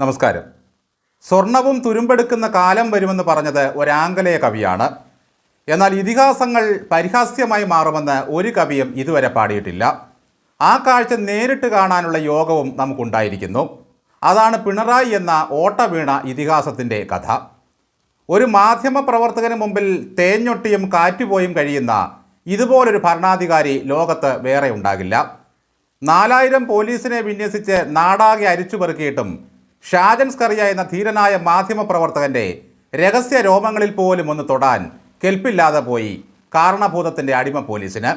നമസ്കാരം. സ്വർണവും തുരുമ്പെടുക്കുന്ന കാലം വരുമെന്ന് പറഞ്ഞത് ഒരാംഗലേയ കവിയാണ്. എന്നാൽ ഇതിഹാസങ്ങൾ പരിഹാസ്യമായി മാറുമെന്ന് ഒരു കവിയും ഇതുവരെ പാടിയിട്ടില്ല. ആ കാഴ്ച നേരിട്ട് കാണാനുള്ള യോഗവും നമുക്കുണ്ടായിരിക്കുന്നു. അതാണ് പിണറായി എന്ന ഓട്ടവീണ ഇതിഹാസത്തിന്റെ കഥ. ഒരു മാധ്യമ പ്രവർത്തകന് മുമ്പിൽ തേഞ്ഞൊട്ടിയും കാറ്റുപോയും കഴിയുന്ന ഇതുപോലൊരു ഭരണാധികാരി ലോകത്ത് വേറെ ഉണ്ടാകില്ല. നാലായിരം പോലീസിനെ വിന്യസിച്ച് നാടാകെ അരിച്ചുപെറുക്കിയിട്ടും ഷാജൻ സ്കറിയ എന്ന ധീരനായ മാധ്യമ പ്രവർത്തകന്റെ രഹസ്യ രോമങ്ങളിൽ പോലും ഒന്ന് തൊടാൻ കെൽപ്പില്ലാതെ പോയി കാരണഭൂതത്തിന്റെ അടിമ പോലീസിന്.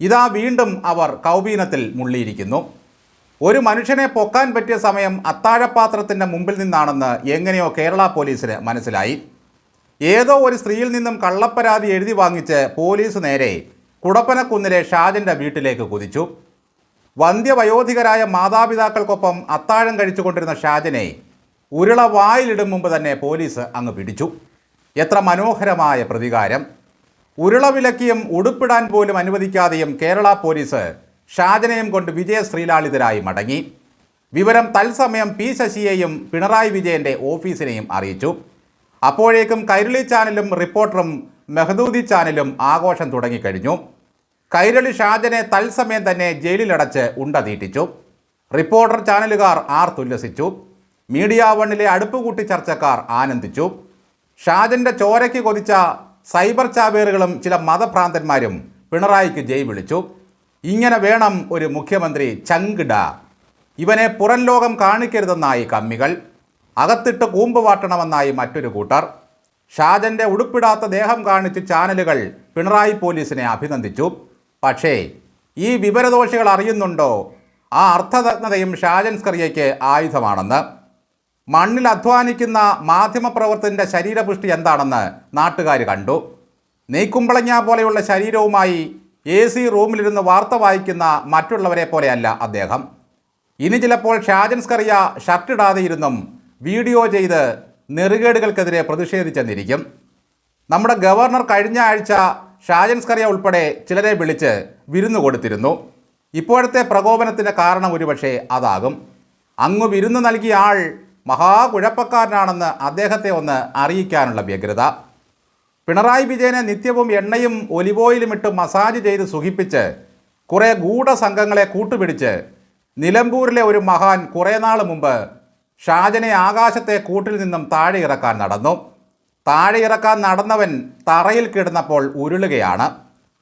ഇതാ വീണ്ടും അവർ കൗബീനത്തിൽ മുള്ളിയിരിക്കുന്നു. ഒരു മനുഷ്യനെ പൊക്കാൻ പറ്റിയ സമയം അത്താഴപാത്രത്തിന്റെ മുമ്പിൽ നിന്നാണെന്ന് എങ്ങനെയോ കേരള പോലീസിന് മനസ്സിലായി. ഏതോ ഒരു സ്ത്രീയിൽ നിന്നും കള്ളപ്പരാതി എഴുതി വാങ്ങിച്ച് പോലീസ് നേരെ കുടപ്പനക്കുന്നിലെ ഷാജന്റെ വീട്ടിലേക്ക് കുതിച്ചു. വന്ധ്യവയോധികരായ മാതാപിതാക്കൾക്കൊപ്പം അത്താഴം കഴിച്ചുകൊണ്ടിരുന്ന ഷാജനെ ഉരുള വായിലിടും മുമ്പ് തന്നെ പോലീസ് അങ്ങ് പിടിച്ചു. എത്ര മനോഹരമായ പ്രതികാരം. ഉരുള വിലക്കിയും ഉടുപ്പിടാൻ പോലും അനുവദിക്കാതെയും കേരള പോലീസ് ഷാജനെയും കൊണ്ട് വിജയ ശ്രീലാളിതരായി മടങ്ങി. വിവരം തത്സമയം പി ശശിയെയും പിണറായി വിജയന്റെ ഓഫീസിനെയും അറിയിച്ചു. അപ്പോഴേക്കും കൈരളി ചാനലും റിപ്പോർട്ടറും മെഹദൂദി ചാനലും ആഘോഷം തുടങ്ങിക്കഴിഞ്ഞു. കൈരളി ഷാജനെ തത്സമയം തന്നെ ജയിലിലടച്ച് ഉണ്ട തീറ്റിച്ചു. റിപ്പോർട്ടർ ചാനലുകാർ ആർത്തുല്ലസിച്ചു മീഡിയ വണ്ണിലെ അടുപ്പുകൂട്ടി ചർച്ചക്കാർ ആനന്ദിച്ചു. ഷാജന്റെ ചോരയ്ക്ക് കൊതിച്ച സൈബർ ചാവേറുകളും ചില മതഭ്രാന്തന്മാരും പിണറായിക്ക് ജയ് വിളിച്ചു. ഇങ്ങനെ വേണം ഒരു മുഖ്യമന്ത്രി ചങ്കിട. ഇവനെ പുറം ലോകം കാണിക്കരുതെന്നായി കമ്മികൾ. അകത്തിട്ട് കൂമ്പ് വാട്ടണമെന്നായി മറ്റൊരു കൂട്ടർ. ഷാജന്റെ ഉടുപ്പിടാത്ത ദേഹം കാണിച്ച് ചാനലുകൾ പിണറായി പോലീസിനെ അഭിനന്ദിച്ചു. പക്ഷേ ഈ വിവരദോഷികൾ അറിയുന്നുണ്ടോ? ആ അർത്ഥതജ്ഞതയും ഷാജൻ സ്കറിയയ്ക്ക് ആയുധമാണെന്ന്. മണ്ണിൽ അധ്വാനിക്കുന്ന മാധ്യമപ്രവർത്തകന്റെ ശരീരപുഷ്ടി എന്താണെന്ന് നാട്ടുകാർ കണ്ടു. നെയ്ക്കുമ്പളങ്ങ പോലെയുള്ള ശരീരവുമായി എ സി റൂമിലിരുന്ന് വാർത്ത വായിക്കുന്ന മറ്റുള്ളവരെ പോലെയല്ല അദ്ദേഹം. ഇനി ചിലപ്പോൾ ഷാജൻ സ്കറിയ ഷർട്ടിടാതെ ഇരുന്നും വീഡിയോ ചെയ്ത് നെറുകേടുകൾക്കെതിരെ പ്രതിഷേധിച്ചെന്നിരിക്കും. നമ്മുടെ ഗവർണർ കഴിഞ്ഞ ആഴ്ച ഷാജൻ സ്കറിയ ഉൾപ്പെടെ ചിലരെ വിളിച്ച് വിരുന്ന് കൊടുത്തിരുന്നു. ഇപ്പോഴത്തെ പ്രകോപനത്തിന്റെ കാരണം ഒരുപക്ഷെ അതാകും. അങ്ങ് വിരുന്ന് നൽകിയ ആൾ മഹാകുഴപ്പക്കാരനാണെന്ന് അദ്ദേഹത്തെ ഒന്ന് അറിയിക്കാനുള്ള വ്യഗ്രത. പിണറായി വിജയനെ നിത്യവും എണ്ണയും ഒലിവോയിലും ഇട്ട് മസാജ് ചെയ്ത് സുഖിപ്പിച്ച് കുറേ ഗൂഢസംഘങ്ങളെ കൂട്ടുപിടിച്ച് നിലമ്പൂരിലെ ഒരു മഹാൻ കുറേ നാൾ മുമ്പ് ഷാജനെ ആകാശത്തെ കൂട്ടിൽ നിന്നും താഴെ ഇറക്കാൻ നടന്നു. താഴെ ഇറക്കാൻ നടന്നവൻ തറയിൽ കിടന്നപ്പോൾ ഉരുളുകയാണ്.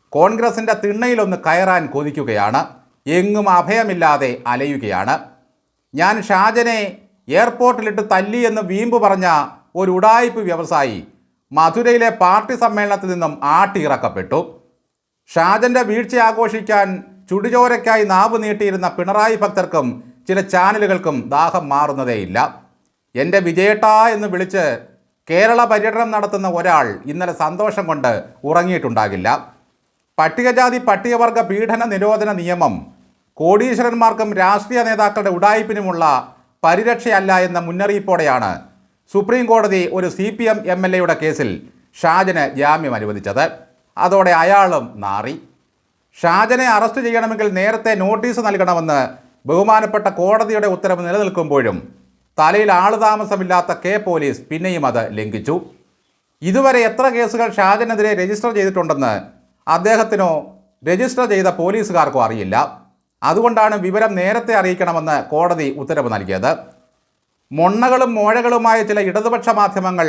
കോൺഗ്രസിന്റെ തിണ്ണയിലൊന്ന് കയറാൻ കൊതിക്കുകയാണ്. എങ്ങും അഭയമില്ലാതെ അലയുകയാണ്. ഞാൻ ഷാജനെ എയർപോർട്ടിലിട്ട് തല്ലി എന്ന് വീമ്പ് പറഞ്ഞ ഒരു ഉടായിപ്പ് വ്യവസായി മധുരയിലെ പാർട്ടി സമ്മേളനത്തിൽ നിന്നും ആട്ടിയിറക്കപ്പെട്ടു. ഷാജന്റെ വീഴ്ച ആഘോഷിക്കാൻ ചുടുചോരയ്ക്കായി നാവ് നീട്ടിയിരുന്ന പിണറായി ഭക്തർക്കും ചില ചാനലുകൾക്കും ദാഹം മാറുന്നതേയില്ല. എന്റെ വിജയേട്ടാ എന്ന് വിളിച്ച് കേരള പര്യടനം നടത്തുന്ന ഒരാൾ ഇന്നലെ സന്തോഷം കൊണ്ട് ഉറങ്ങിയിട്ടുണ്ടാകില്ല. പട്ടികജാതി പട്ടികവർഗ പീഡന നിരോധന നിയമം കോടീശ്വരന്മാർക്കും രാഷ്ട്രീയ നേതാക്കളുടെ ഉടായ്പിനുമുള്ള പരിരക്ഷയല്ല എന്ന മുന്നറിയിപ്പോടെയാണ് സുപ്രീം കോടതി ഒരു C P M M L എയുടെ കേസിൽ ഷാജന് ജാമ്യം അനുവദിച്ചത്. അതോടെ അയാളും നാറി. ഷാജനെ അറസ്റ്റ് ചെയ്യണമെങ്കിൽ നേരത്തെ നോട്ടീസ് നൽകണമെന്ന് ബഹുമാനപ്പെട്ട കോടതിയുടെ ഉത്തരവ് നിലനിൽക്കുമ്പോഴും തലയിൽ ആളുതാമസമില്ലാത്ത കെ പോലീസ് പിന്നെയും അത് ലംഘിച്ചു. ഇതുവരെ എത്ര കേസുകൾ ഷാജനെതിരെ രജിസ്റ്റർ ചെയ്തിട്ടുണ്ടെന്ന് അദ്ദേഹത്തിനോ രജിസ്റ്റർ ചെയ്ത പോലീസുകാർക്കോ അറിയില്ല. അതുകൊണ്ടാണ് വിവരം നേരത്തെ അറിയിക്കണമെന്ന് കോടതി ഉത്തരവ് നൽകിയത്. മൊണ്ണകളും മോഴകളുമായ ചില ഇടതുപക്ഷ മാധ്യമങ്ങൾ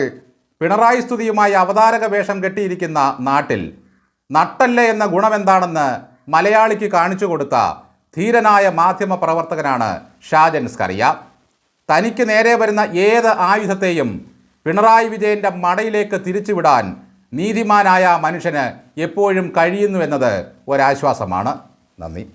പിണറായി സ്തുതിയുമായി അവതാരക വേഷം കെട്ടിയിരിക്കുന്ന നാട്ടിൽ നട്ടല്ല എന്ന ഗുണമെന്താണെന്ന് മലയാളിക്ക് കാണിച്ചു കൊടുത്ത ധീരനായ മാധ്യമ പ്രവർത്തകനാണ് ഷാജൻ സ്കറിയ. തനിക്ക് നേരെ വരുന്ന ഏത് ആയുധത്തെയും പിണറായി വിജയന്റെ മടയിലേക്ക് തിരിച്ചുവിടാൻ നീതിമാനായ മനുഷ്യന് എപ്പോഴും കഴിയുന്നു കഴിയുന്നുവെന്നത് ഒരാശ്വാസമാണ്. നന്ദി.